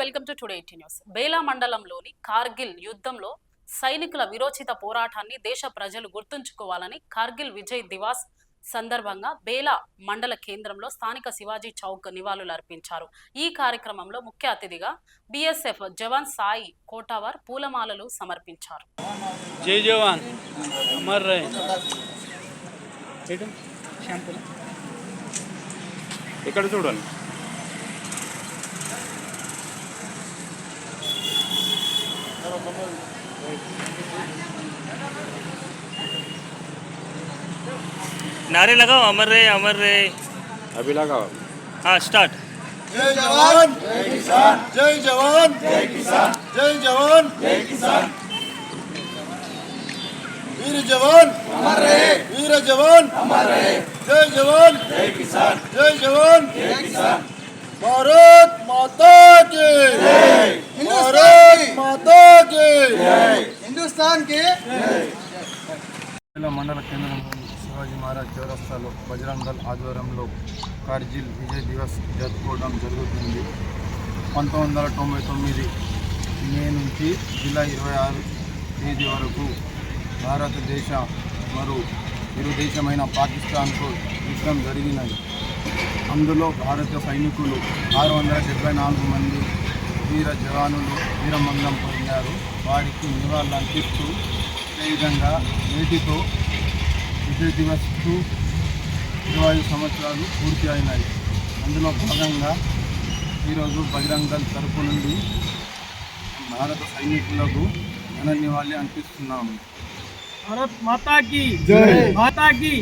Welcome to today eighty news. Bela మండలంలోని కార్గిల్ యుద్ధంలో సైనికుల విరోచిత పోరాటాన్ని దేశ ప్రజలు గుర్తుంచుకోవాలని కార్గిల్ విజయ్ దివాస్ సందర్భంగా బేలా మండల కేంద్రంలో స్థానిక శివాజీ చౌక్ నివాళులు అర్పించారు. ఈ కార్యక్రమంలో ముఖ్య అతిథిగా బీఎస్ఎఫ్ జవాన్ సాయి కోటావర్ పూలమాలలు సమర్పించారు. జై జవాన్. అమర్ ఇక్కడ చూడండి. नारे लगाओ अमर रहे अमर रहे अभी लगा हाँ स्टार्ट जय जवान। जय किसान। जय जवान। जय किसान। जय जवान। जय किसान। वीर जवान। अमर रहे वीर जवान। अमर रहे जय जवान। जय किसान। जय जवान। जय किसान। भारत माता की। जय। మండల కేంద్రంలోని శివాజీ మహారాజ్ చౌరస్తాలో బజరంగ్ దళ్ ఆధ్వర్యంలో కార్గిల్ విజయ్ దివస్ జరుపుకోవడం జరుగుతుంది. పంతొమ్మిది వందల తొంభై తొమ్మిది మే నుంచి జూలై ఇరవై ఆరు తేదీ వరకు భారతదేశ మరో ఇరు దేశమైన పాకిస్తాన్కు యుద్ధం జరిగినది. అందులో భారత సైనికులు ఆరు వందల డెబ్బై నాలుగు మంది వీర జవానులు వీరమందం పొందారు. వారికి నివాళులు అర్పిస్తూ అదేవిధంగా నేటితో విజయ్ దివస్ టూ ఇరవై సంవత్సరాలు పూర్తి అయినాయి. అందులో భాగంగా ఈరోజు బజరంగ్ దళ తరపు నుండి భారత సైనికులకు ఘన అనిపిస్తున్నాము భారత్ మాతాకి మాతాకి